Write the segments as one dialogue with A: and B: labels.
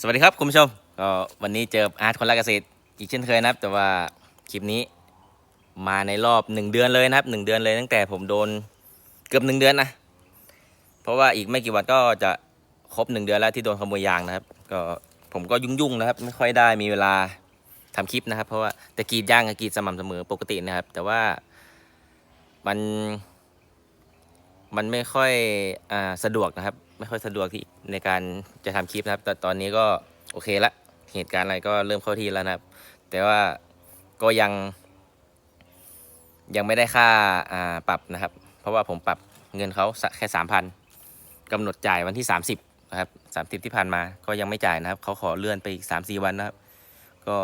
A: สวัสดีครับคุณผู้ชมก็วันนี้เจออาร์ตคนรักเกษตรอีกเช่นเคยนะครับ แต่ว่าคลิปนี้มาในรอบหนึ่งเดือนเลยนะครับหนึ่งเดือนเลยตั้งแต่ผมโดนเกือบหนึ่งเดือนนะเพราะว่าอีกไม่กี่วันก็จะครบหนึ่งเดือนแล้วที่โดนขโมยยางนะครับ ก็ผมก็ยุ่งๆนะครับ ไม่ค่อยได้มีเวลาทำคลิปนะครับ เพราะว่าแต่กรีดยางกับกรีดสม่ำเสมอปกตินะครับ แต่ว่ามันมันไม่ค่อยอ่าสะดวกนะครับ ไม่ค่อยสะดวกที่ในการจะทำคลิปนะครับ แต่ตอนนี้ก็โอเคละเหตุการณ์อะไรก็เริ่มเข้าที่แล้วนะครับ แต่ว่าก็ยัง ยังไม่ได้ค่าอ่าปรับนะครับ เพราะว่าผมปรับเงินเขาแค่สามพันกำหนดจ่ายวันที่ 30นะครับสามสิบที่ผ่านมาก็ยังไม่จ่ายนะครับเขาขอเลื่อนไปอีกสามสี่วันนะครับ ก็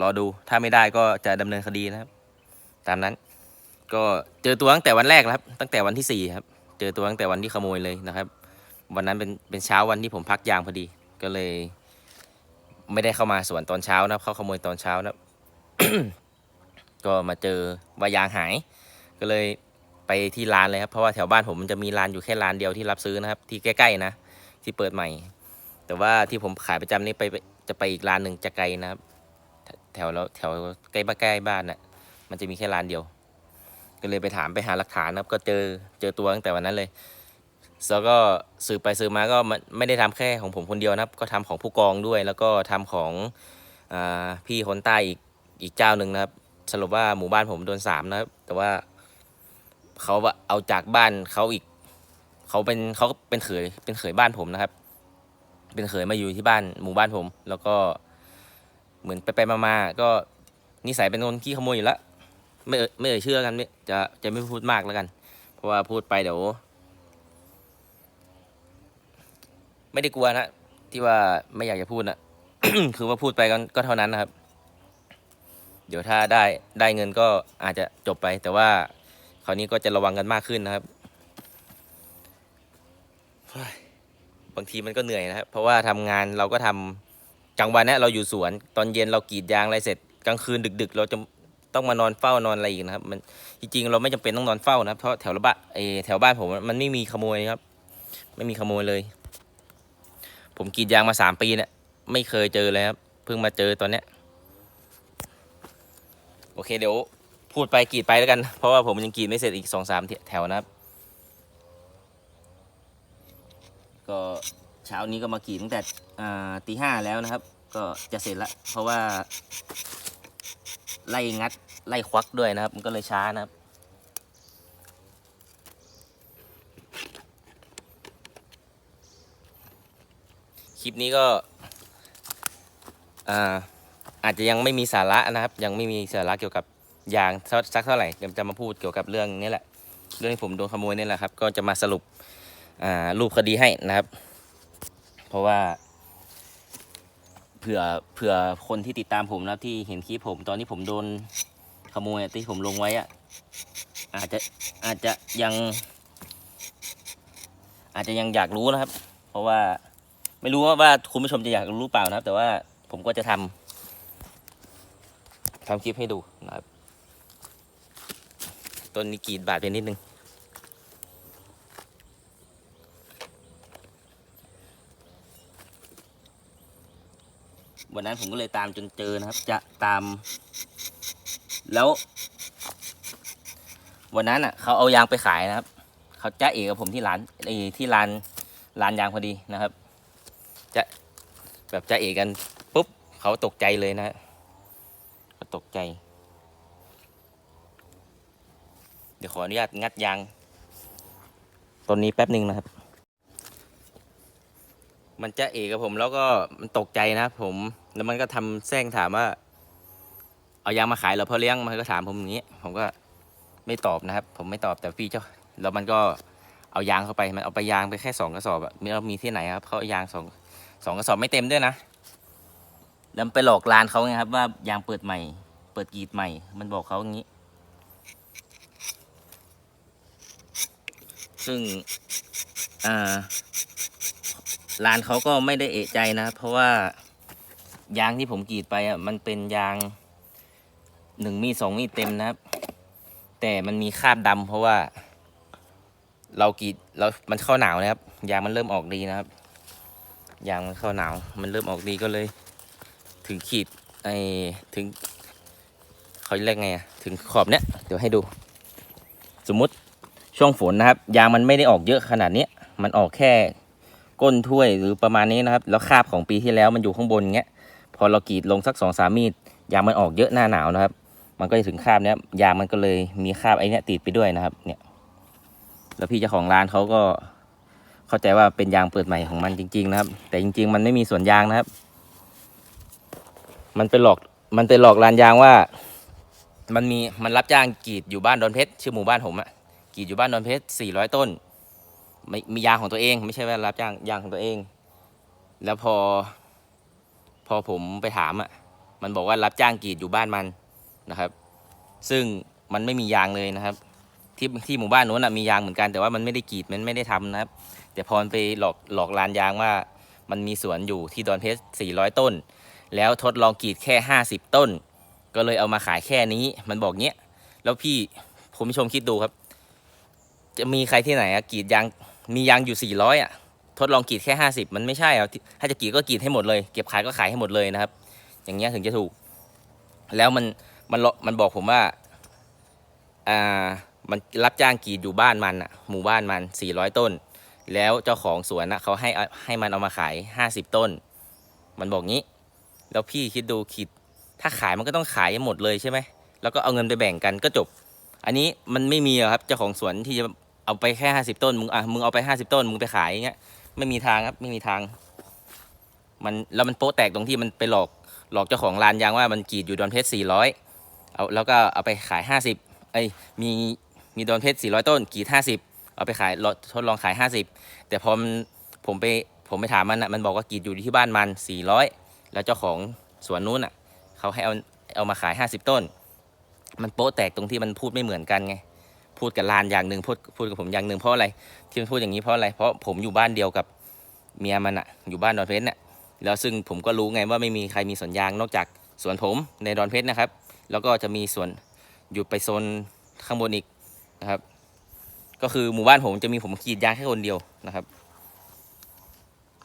A: รอดูถ้าไม่ได้ก็จะดำเนินคดีนะครับ ตามนั้นก็เจอตัวตั้งแต่วันแรกแล้วครับ ตั้งแต่วันที่สี่ครับ เจอตัวตั้งแต่วันที่ขโมยเลยนะครับ วันนั้นเป็นเป็นเช้าวันที่ผมพักยางพอดีก็เลย ไม่ได้เข้ามาสวนตอนเช้านะเข้าขโมยตอนเช้านะก็มาเจอว่ายางหาย ก็เลยไปที่ร้านเลยครับเพราะว่าแถวบ้านผมมันจะมีร้านอยู่แค่ร้านเดียวที่รับซื้อนะครับ ที่ใกล้ๆนะที่เปิดใหม่ แต่ว่าที่ผมขายประจำนี่ไปไปจะไปอีกร้านหนึ่งจะไกลนะครับ แถวแล้วแถวใกล้บ้านใกล้บ้านน่ะ มันจะมีแค่ร้านเดียว ก็เลยไปถามไปหาหลักฐานนะครับ ก็เจอเจอตัวตั้งแต่วันนั้นเลย แล้วก็สืบไปสืบมาก็มันไม่ได้ทำแค่ของผมคนเดียวนะครับ ก็ทำของผู้กองด้วย แล้วก็ทำของอพี่คนใต้อีกอีกเจ้าหนึ่งนะครับ สรุปว่าหมู่บ้านผมโดนสามนะครับ แต่ว่าเขาเอาจากบ้านเขาอีกเขาเป็นเขาก็เป็นเขยเป็นเขยบ้านผมนะครับ เป็นเขยมาอยู่ที่บ้านหมู่บ้านผม แล้วก็เหมือนไปไปมาๆก็นิสัยเป็นคนขี้ขโมยอยู่แล้วไม่เอ่ยไม่เอ่ยเชื่อกันไม่จะจะไม่พูดมากแล้วกัน เพราะว่าพูดไปเดี๋ยว ไม่ได้กลัวนะที่ว่าไม่อยากจะพูดนะ คือว่าพูดไปก็ก็เท่านั้นนะครับ เดี๋ยวถ้าได้ได้เงินก็อาจจะจบไป แต่ว่าคราวนี้ก็จะระวังกันมากขึ้นนะครับบางทีมันก็เหนื่อยนะครับ เพราะว่าทำงานเราก็ทำกลางวันเนี่ยเราอยู่สวน ตอนเย็นเรากรีดยางอะไรเสร็จกลางคืนดึก ๆ เราจะต้องมานอนเฝ้านอนอะไรอีกนะครับ มันจริงๆเราไม่จำเป็นต้องนอนเฝ้านะครับเพราะแถวละบ้านไอแถวบ้านผมมันไม่มีขโมยครับ ไม่มีขโมยเลย ผมกรีดยางมาสามปีเนี่ยไม่เคยเจอเลยครับ เพิ่งมาเจอตอนเนี้ย โอเคเดี๋ยวพูดไปกรีดไปแล้วกัน เพราะว่าผมยังกรีดไม่เสร็จอีกสองสามแถวนะครับ ก็เช้านี้ก็มากรีดตั้งแต่ตีห้าแล้วนะครับ ก็จะเสร็จละเพราะว่า ไล่งัดไล่ควักด้วยนะครับ มันก็เลยช้านะครับ คลิปนี้ก็อ่าอาจจะยังไม่มีสาระนะครับ ยังไม่มีสาระเกี่ยวกับยางสักเท่าไหร่เดี๋ยวจะมาพูดเกี่ยวกับเรื่องนี้แหละ เรื่องที่ผมโดนขโมยนี่แหละครับ ก็จะมาสรุปอ่ารูปคดีให้นะครับ เพราะว่าเผื่อเผื่อคนที่ติดตามผมนะครับที่เห็นคลิปผม ตอนที่ผมโดนขโมยที่ผมลงไว้อะอาจจะอาจจะยัง อาจจะยังอยากรู้นะครับ เพราะว่า ไม่รู้ว่าว่าคุณผู้ชมจะอยากรู้เปล่านะครับ แต่ว่าผมก็จะทำทำคลิปให้ดูนะครับต้นนี้กีดบาดไปนิดนึงวันนั้นผมก็เลยตามจนเจอนะครับ จะตาม แล้ว วันนั้นอะ เขาเอายางไปขายนะครับ เขาจ้าเอกกับผมที่ร้านไอ้ที่ร้านร้านยางพอดีนะครับ แบบจะเอกกันปุ๊บเขาตกใจเลยนะเขาตกใจ เดี๋ยวขออนุญาตงัดยางต้นนี้แป๊บหนึ่งนะครับ มันจะเอกกับผมแล้วก็มันตกใจนะครับผมแล้วมันก็ทำแซงถามว่า เอายางมาขายเหราพอเลี้ยงมันก็ถามผมอย่างนี้ผมก็ไม่ตอบนะครับ ผมไม่ตอบแต่พี่เจ้าแล้วมันก็เอายางเข้าไปมันเอาไปยางไปแค่สองกระสอบอะไม่เอามีที่ไหนครับเขาเอายางสอง สองกระสอบไม่เต็มด้วยนะแล้วไปหลอกร้านเขาไงครับว่ายางเปิดใหม่ เปิดกรีดใหม่ มันบอกเขาอย่างนี้ ซึ่งอ่าร้านเขาก็ไม่ได้เอะใจนะครับเพราะว่ายางที่ผมกรีดไปอะมันเป็นยางหนึ่งมีสองมีเต็มนะครับ แต่มันมีคราบดำเพราะว่า เรากรีดเรามันเข้าหนาวนะครับ ยางมันเริ่มออกดีนะครับ ยางมันเข้าหนาว มันเริ่มออกดีก็เลย ถึงขีดไอถึงเขาเรียกไงอะถึงขอบเนี้ยเดี๋ยวให้ดู สมมติช่วงฝนนะครับ ยางมันไม่ได้ออกเยอะขนาดเนี้ยมันออกแค่ก้นถ้วยหรือประมาณนี้นะครับ แล้วคราบของปีที่แล้วมันอยู่ข้างบนเงี้ยพอเรากรีดลงสักสองสามมีดยางมันออกเยอะหน้าหนาวนะครับ มันก็จะถึงคราบเนี้ยยางมันก็เลยมีคราบไอ้เนี้ยติดไปด้วยนะครับ เนี่ย แล้วพี่เจ้าของร้านเขาก็ เข้าใจว่าเป็นยางเปิดใหม่ของมันจริง ๆ นะครับ แต่จริง ๆ มันไม่มีส่วนยางนะครับ มันไปหลอกมันไปหลอกร้านยางว่า มันมีมันรับจ้างกรีดอยู่บ้านดอนเพชรชื่อหมู่บ้านผมอะกรีดอยู่บ้านดอนเพชรสี่ร้อยต้นไม่มียางของตัวเอง ไม่ใช่ว่ารับจ้างยางของตัวเอง แล้วพอ พอผมไปถามอะมันบอกว่ารับจ้างกรีดอยู่บ้านมันนะครับ ซึ่งมันไม่มียางเลยนะครับ ที่ที่หมู่บ้านนู้นนะมียางเหมือนกันแต่ว่ามันไม่ได้กรีดมันไม่ได้ทำนะครับ แต่พอมันไปหลอกหลอกลานยางว่า มันมีสวนอยู่ที่ดอนเพชร400 ต้น แล้วทดลองกรีดแค่ 50 ต้น ก็เลยเอามาขายแค่นี้มันบอกเนี้ยแล้วพี่ผมผู้ชมคิดดูครับ จะมีใครที่ไหนอะกรีดยางมียางอยู่ 400อะทดลองกรีดแค่ 50 มันไม่ใช่อะถ้าจะกรีดก็กรีดให้หมดเลย เก็บขายก็ขายให้หมดเลยนะครับ อย่างเงี้ยถึงจะถูก แล้วมันมันเลาะมันบอกผมว่าอ่ามันรับจ้างกรีดอยู่บ้านมันอะหมู่บ้านมัน 400 ต้น แล้วเจ้าของสวนนะเขาให้ให้มันเอามาขาย 50 ต้น มันบอกงี้ แล้วพี่คิดดูคิด ถ้าขายมันก็ต้องขายให้หมดเลยใช่ไหมแล้วก็เอาเงินไปแบ่งกันก็จบ อันนี้มันไม่มีครับเจ้าของสวนที่จะเอาไปแค่ 50 ต้นมึงอะมึงเอาไป 50 ต้นมึงไปขายอย่างเงี้ยไม่มีทางครับไม่มีทาง มันแล้วมันโป๊ะแตกตรงที่มันไปหลอกหลอกเจ้าของร้านยางว่ามันกรีดอยู่ดอนเพชร400เอาแล้วก็เอาไปขาย 50เอ้มีมีดอนเพชร400 ต้นกรีด50 เอาไปขายลดทดลองขาย 50 แต่พอมผมไปผมไปถามมันอะมันบอกว่ากรีดอยู่ที่บ้านมัน 400 แล้วเจ้าของสวนนู้นอะเขาให้เอาเอามาขาย 50 ต้น มันโป๊ะแตกตรงที่มันพูดไม่เหมือนกันไงพูดกับลานอย่างหนึ่งพูดพูดกับผมอย่างหนึ่งเพราะอะไรที่มันพูดอย่างนี้เพราะอะไรเพราะผมอยู่บ้านเดียวกับเมียมันอะอยู่บ้านดอนเพชรเนี่ยแล้วซึ่งผมก็รู้ไงว่าไม่มีใครมีสวนยางนอกจากสวนผมในดอนเพชรนะครับ แล้วก็จะมีสวนอยู่ไปโซนข้างบนอีกนะครับ ก็คือหมู่บ้านผมจะมีผมกรีดยางแค่คนเดียวนะครับ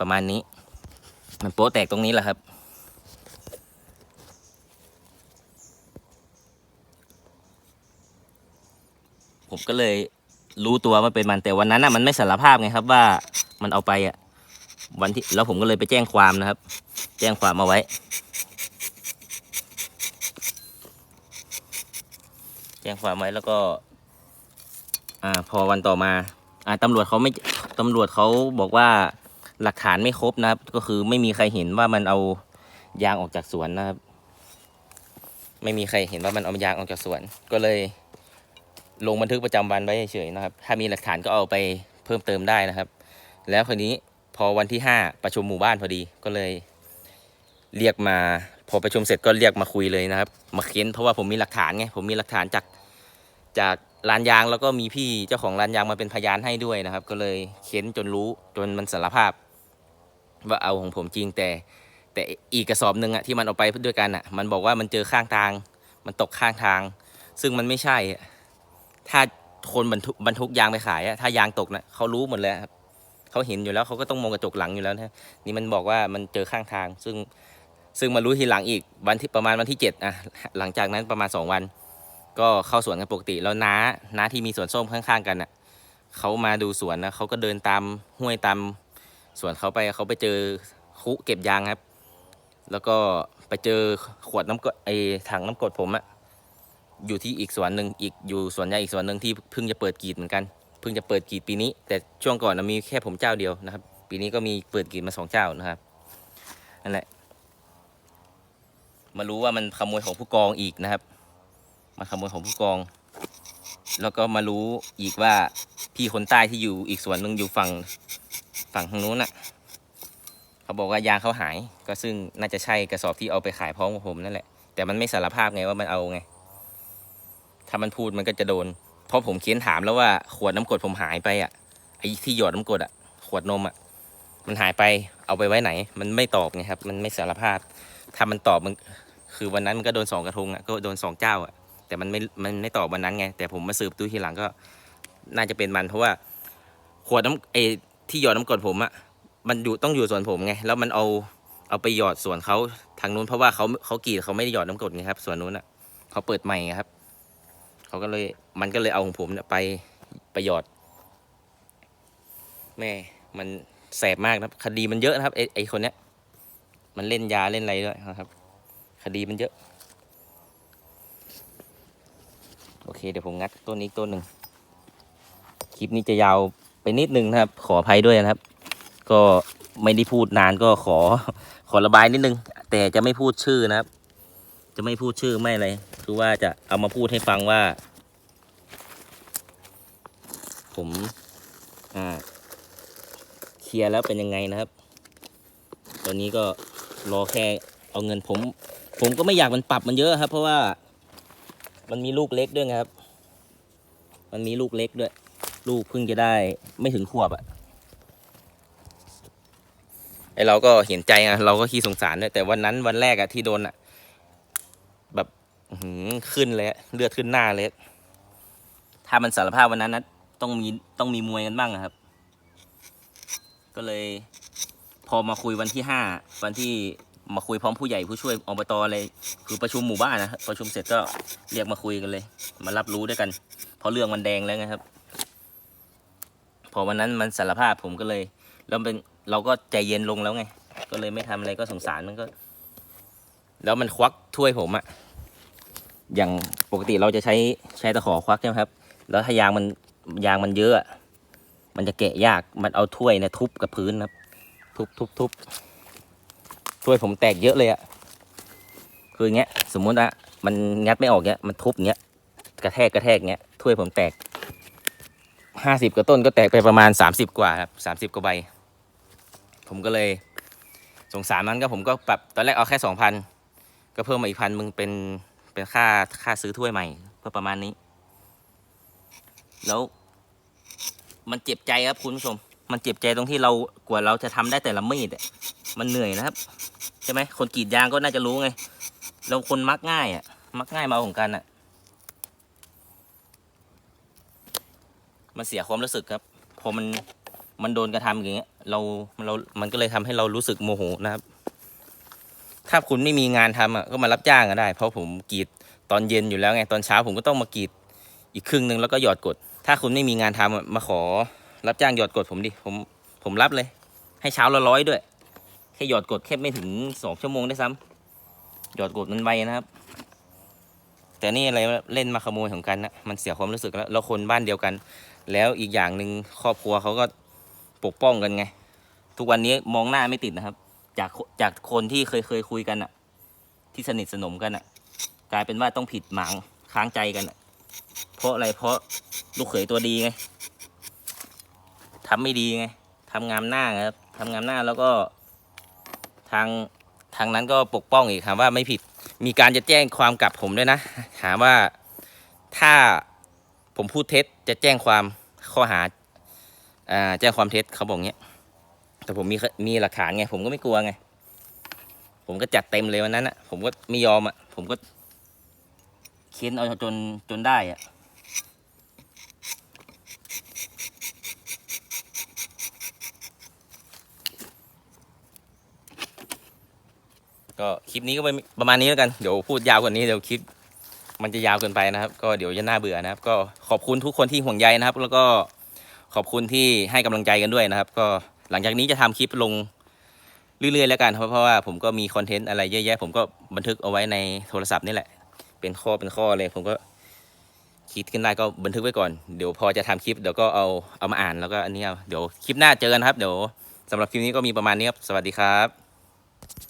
A: ประมาณนี้ มันโป๊ะแตกตรงนี้แหละครับ ผมก็เลยรู้ตัวว่าเป็นมันแต่วันนั้นน่ะมันไม่สารภาพไงครับว่ามันเอาไปอะวันที่แล้วผมก็เลยไปแจ้งความนะครับ แจ้งความมาไว้ แจ้งความไว้แล้วก็ อ่าพอวันต่อมาอ่าตำรวจเขาไม่ตำรวจเขาบอกว่าหลักฐานไม่ครบนะครับ ก็คือไม่มีใครเห็นว่ามันเอายางออกจากสวนนะครับ ไม่มีใครเห็นว่ามันเอายางออกจากสวน ก็เลย ลงบันทึกประจำวันไว้เฉยๆนะครับ ถ้ามีหลักฐานก็เอาไปเพิ่มเติมได้นะครับ แล้วคราวนี้พอวันที่ห้าประชุมหมู่บ้านพอดีก็เลย เรียกมา พอประชุมเสร็จก็เรียกมาคุยเลยนะครับ มาเค้นเพราะว่าผมมีหลักฐานไงผมมีหลักฐานจากจาก ร้านยางแล้วก็มีพี่เจ้าของร้านยางมาเป็นพยานให้ด้วยนะครับ ก็เลยเค้นจนรู้จนมันสารภาพ ว่าเอาของผมจริงแต่ แต่อีกกระสอบหนึ่งอะที่มันเอาไปด้วยกันอะมันบอกว่ามันเจอข้างทาง มันตกข้างทาง ซึ่งมันไม่ใช่อะถ้าคนบรรทุกบรรทุกยางไปขายอะถ้ายางตกนะเขารู้หมดเลยครับเขาเห็นอยู่แล้วเขาก็ต้องมองกระจกหลังอยู่แล้วนะนี่มันบอกว่ามันเจอข้างทาง ซึ่งซึ่งมารู้ทีหลังอีกวันที่ประมาณวันที่เจ็ดอะหลังจากนั้นประมาณสองวัน ก็เข้าสวนกันปกติแล้วน้าน้าที่มีสวนส้มข้างๆกันอะเขามาดูสวนนะเขาก็เดินตามห้วยตามสวนเขาไปเขาไปเจอคุเก็บยางครับ แล้วก็ไปเจอขวดน้ำกรดไอถังน้ำกรดผมอะอยู่ที่อีกสวนหนึ่งอีกอยู่สวนยางอีกสวนหนึ่งที่เพิ่งจะเปิดกีดเหมือนกันเพิ่งจะเปิดกีดปีนี้ แต่ช่วงก่อนนะมีแค่ผมเจ้าเดียวนะครับ ปีนี้ก็มีเปิดกีดมาสองเจ้านะครับนั่นแหละมารู้ว่ามันขโมยของผู้กองอีกนะครับ มาขโมยของผู้กอง แล้วก็มารู้อีกว่าพี่คนใต้ที่อยู่อีกส่วนหนึ่งอยู่ฝั่งฝั่งทางนู้นน่ะ เขาบอกว่ายางเขาหาย ก็ซึ่งน่าจะใช่กระสอบที่เอาไปขายพร้อมกับผมนั่นแหละ แต่มันไม่สารภาพไงว่ามันเอาไง ถ้ามันพูดมันก็จะโดน เพราะผมเค้นถามแล้วว่าขวดน้ำกรดผมหายไปอะ ไอ้ที่หยอดน้ำกรดอะ ขวดนมอะ มันหายไป เอาไปไว้ไหน มันไม่ตอบไงครับ มันไม่สารภาพ ถ้ามันตอบมัน คือวันนั้นมันก็โดนสองกระทงอะ ก็โดนสองเจ้าอะ แต่มันไม่มันไม่ตอบวันนั้นไง แต่ผมมาสืบดูทีหลังก็ น่าจะเป็นมัน เพราะว่าขวดน้ำไอที่หยอดน้ำกรดผมอะมันอยู่ต้องอยู่ส่วนผมไงแล้วมันเอาเอาไปหยอดส่วนเขาทางนู้นเพราะว่าเขาเขากรีดเขาไม่ได้หยอดน้ำกรดไงครับส่วนนู้นอะเขาเปิดใหม่ครับเขาก็เลยมันก็เลยเอาของผมเนี่ยไปไปหยอด แม่ มันแสบมากนะครับ คดีมันเยอะนะครับไอไอคนเนี้ยมันเล่นยาเล่นอะไรด้วยนะครับ คดีมันเยอะ โอ เคเดี๋ยวผมงัดต้นนี้ต้นหนึ่งคลิปนี้จะยาวไปนิดนึงนะครับ ขออภัยด้วยนะครับ ก็ไม่ได้พูดนานก็ขอขอระบายนิดนึง แต่จะไม่พูดชื่อนะครับ จะไม่พูดชื่อไม่อะไรคือว่าจะเอามาพูดให้ฟังว่า ผมอ่าเคลียร์แล้วเป็นยังไงนะครับ ตอนนี้ก็รอแค่เอาเงินผม ผมก็ไม่อยากมันปรับมันเยอะครับ เพราะว่า มันมีลูกเล็กด้วยครับ มันมีลูกเล็กด้วย ลูกเพิ่งจะได้ไม่ถึงขวบอะไอเราก็เห็นใจอะเราก็ขี้สงสารด้วยแต่วันนั้นวันแรกอะที่โดนอะแบบหืขึ้นเลยเลือดขึ้นหน้าเลย ถ้ามันสารภาพวันนั้นนะต้องมีต้องมีมวยกันบ้างอะครับ ก็เลย พอมาคุยวันที่ห้าวันที่ มาคุยพร้อมผู้ใหญ่ผู้ช่วยอบตอะไรคือประชุมหมู่บ้านนะประชุมเสร็จก็เรียกมาคุยกันเลย มารับรู้ด้วยกัน เพราะเรื่องมันแดงแล้วไงครับ พอวันนั้นมันสารภาพผมก็เลยแล้วเป็นเราก็ใจเย็นลงแล้วไง ก็เลยไม่ทำอะไรก็สงสารมันก็ แล้วมันควักถ้วยผมอะอย่างปกติเราจะใช้ใช้ตะขอควักใช่ไหมครับ แล้วถ้ายางมันยางมันเยอะ มันจะแกะยากมันเอาถ้วยเนี่ยทุบกับพื้นครับ ทุบทุบทุบ ถ้วยผมแตกเยอะเลยอะคืออย่างเงี้ย สมมุติอะมันงัดไม่ออกเงี้ย มันทุบเงี้ย กระแทกกระแทกเงี้ยถ้วยผมแตกห้าสิบกว่าต้นก็แตกไปประมาณสามสิบกว่าครับสามสิบกว่าใบ ผมก็เลยสงสารมันก็ผมก็ปรับตอนแรกเอาแค่สองพันก็เพิ่มมาอีกพันมึงเป็นเป็นค่าค่าซื้อถ้วยใหม่เพื่อประมาณนี้ แล้ว มันเจ็บใจครับคุณผู้ชม มันเจ็บใจตรงที่เรากว่าเราจะทำได้แต่ละมีดอะมันเหนื่อยนะครับ ใช่ไหมคนกรีดยางก็น่าจะรู้ไง เราคนมักง่ายอะ มักง่ายมาเอาของกันอะ มันเสียความรู้สึกครับ พอมันมันโดนกระทำอย่างเงี้ย เราเรา มันก็เลยทำให้เรารู้สึกโมโหนะครับ ถ้าคุณไม่มีงานทำอะก็มารับจ้างก็ได้ เพราะผมกรีดตอนเย็นอยู่แล้วไง ตอนเช้าผมก็ต้องมากรีดอีกครึ่งหนึ่งแล้วก็หยอดกด ถ้าคุณไม่มีงานทำอะมาขอรับจ้างหยอดกดผมดิ ผมผมรับเลย ให้เช้าละร้อยด้วย ค่หยอดกดแค่ไม่ถึงสองชั่วโมงได้ซ้ำหยอดกดมันไวนะครับ แต่นี่อะไรเล่นมาขโมยของกันนะมันเสียความรู้สึกแล้วเราคนบ้านเดียวกัน แล้วอีกอย่างหนึ่งครอบครัวเขาก็ปกป้องกันไง ทุกวันนี้มองหน้าไม่ติดนะครับ จากจากคนที่เคยเคยคุยกันอะที่สนิทสนมกันอะกลายเป็นว่าต้องผิดหมางค้างใจกันอะเพราะอะไรเพราะลูกเขยตัวดีไงทำไม่ดีไงทำงามหน้าครับทำงามหน้าแล้วก็ ทางทางนั้นก็ปกป้องอีกครับว่าไม่ผิดมีการจะแจ้งความกลับผมด้วยนะหามว่าถ้าผมพูดเท็จจะแจ้งความข้อหาอแจ้งความเท็จเขาบอกเงี้ยแต่ผมมีมีหลักฐานไง ผมก็ไม่กลัวไง ผมก็จัดเต็มเลยวันนั้นอะผมก็ไม่ยอมอะผมก็เค้นเอาจนจนได้อะ ก็คลิปนี้ก็ประมาณนี้แล้วกันเดี๋ยวพูดยาวกว่านี้เดี๋ยวคลิปมันจะยาวเกินไปนะครับ ก็เดี๋ยวจะน่าเบื่อนะครับ ก็ขอบคุณทุกคนที่ห่วงใยนะครับ แล้วก็ขอบคุณที่ให้กำลังใจกันด้วยนะครับ ก็หลังจากนี้จะทำคลิปลงเรื่อยๆแล้วกันเพราะว่าผมก็มีคอนเทนต์อะไรเยอะแยะ ผมก็บันทึกเอาไว้ในโทรศัพท์นี่แหละ เป็นข้อเป็นข้อเลยผมก็คิดขึ้นได้ก็บันทึกไว้ก่อน เดี๋ยวพอจะทำคลิปเดี๋ยวก็เอาเอามาอ่านแล้วก็อันนี้เอาเดี๋ยวคลิปหน้าเจอกันครับ เดี๋ยวสำหรับคลิปนี้ก็มีประมาณนี้ครับ สวัสดีครับ